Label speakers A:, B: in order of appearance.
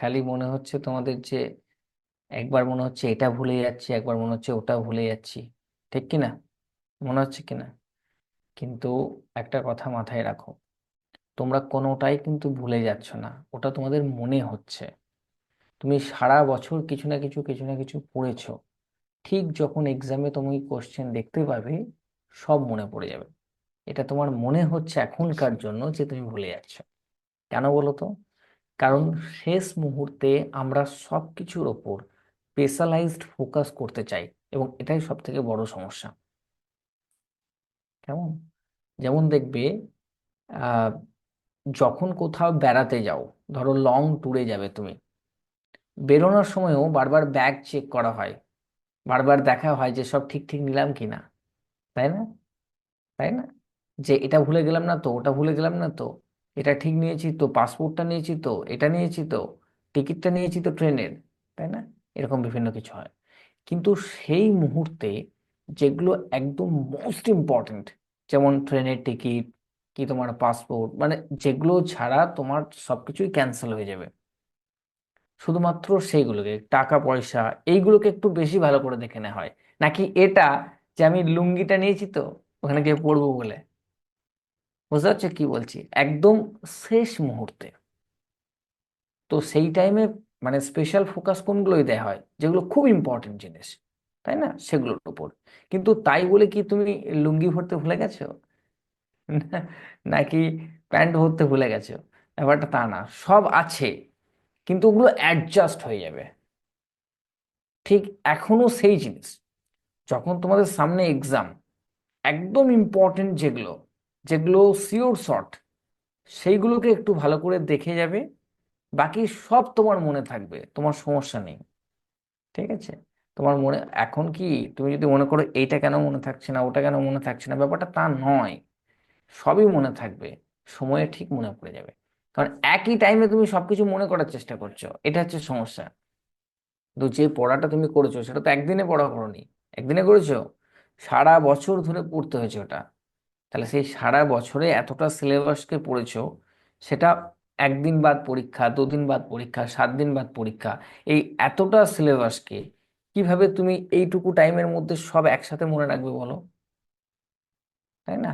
A: খালি মনে হচ্ছে তোমাদের যে একবার মনে হচ্ছে এটা ভুলে যাচ্ছি, একবার মনে হচ্ছে ওটা ভুলে যাচ্ছি। ঠিক কি না মনে হচ্ছে কি না কিন্তু একটা কথা মাথায় রাখো, তোমরা কোনোটাই কিন্তু ভুলে যাচ্ছ না, ওটা তোমাদের মনে হচ্ছে। তুমি সারা বছর কিছু না কিছু কিছু না কিছু পড়েছো, ঠিক যখন এক্সামে তুমি কোশ্চেন দেখতে পাবে, সব মনে পড়ে যাবে। এটা তোমার মনে হচ্ছে এখনকার জন্য যে তুমি ভুলে যাচ্ছ। কেন বলো তো? কারণ শেষ মুহূর্তে আমরা সব কিছুর ওপর স্পেশালাইজড ফোকাস করতে চাই এবং এটাই সব থেকে বড় সমস্যা। কেমন? যেমন দেখবে যখন কোথাও বেড়াতে যাও, ধরো লং ট্যুরে যাবে তুমি, বেরোনোর সময়ও বারবার ব্যাগ চেক করা হয়, বারবার দেখা হয় যে সব ঠিক ঠিক নিলাম কি না তাই না? তাই না? যে এটা ভুলে গেলাম না তো, ওটা ভুলে গেলাম না তো এটা ঠিক নিয়েছি তো, পাসপোর্টটা নিয়েছি তো, এটা নিয়েছি তো, টিকিটটা নিয়েছি তো ট্রেনের, তাই না? এরকম বিভিন্ন কিছু হয়। কিন্তু সেই মুহূর্তে যেগুলো একদম মোস্ট ইম্পর্ট্যান্ট যেমন ট্রেনের টিকিট কি তোমার পাসপোর্ট মানে যেগুলো ছাড়া তোমার সবকিছুই ক্যান্সেল হয়ে যাবে। শুধুমাত্র সেইগুলোকে, টাকা, পয়সা, এইগুলোকে একটু বেশি ভালো করে দেখে নেওয়া হয়। নাকি এটা যে আমি লুঙ্গিটা নিয়েছি তো, ওখানে গিয়ে পরবো বলে? বুঝতে পারছ কি বলছি? একদম শেষ মুহূর্তে। তো সেই টাইমে মানে স্পেশাল ফোকাস কোনগুলোই দেওয়া হয়? যেগুলো খুব ইম্পর্টেন্ট জিনিস, তাই না? সেগুলোর উপর। কিন্তু তাই বলে কি তুমি লুঙ্গি ভরতে ভুলে গেছো? নাকি প্যান্ট ভরতে ভুলে গেছো? ব্যাপারটা তা না, সব আছে, কিন্তু ওগুলো অ্যাডজাস্ট হয়ে যাবে। ঠিক এখনও সেই জিনিস। যখন তোমাদের সামনে এক্সাম একদম ইম্পর্টেন্ট যেগুলো যেগুলো সিওর শর্ট সেইগুলোকে একটু ভালো করে দেখে যাবে। বাকি সব তোমার মনে থাকবে, তোমার সমস্যা নেই। ঠিক আছে? তোমার মনে, এখন কি তুমি যদি মনে করো এইটা কেন মনে থাকছে না, ওটা কেন মনে থাকছে না, ব্যাপারটা তা নয়। সবই মনে থাকবে, সময়ে ঠিক মনে পড়ে যাবে। কারণ একই টাইমে তুমি সবকিছু মনে করার চেষ্টা করছ, এটা হচ্ছে সমস্যা। কিন্তু যে পড়াটা তুমি করেছ, সেটা তো একদিনে পড়া করোনি একদিনে করেছ? সারা বছর ধরে পড়তে হয়েছে ওটা। তাহলে সেই সারা বছরে এতটা সিলেবাসকে পড়েছো, সেটা একদিন বাদ পরীক্ষা, দুদিন বাদ পরীক্ষা, সাত দিন বাদ পরীক্ষা, এই এতটা সিলেবাসকে কীভাবে তুমি এইটুকু টাইমের মধ্যে সব একসাথে মনে রাখবে বলো? তাই না?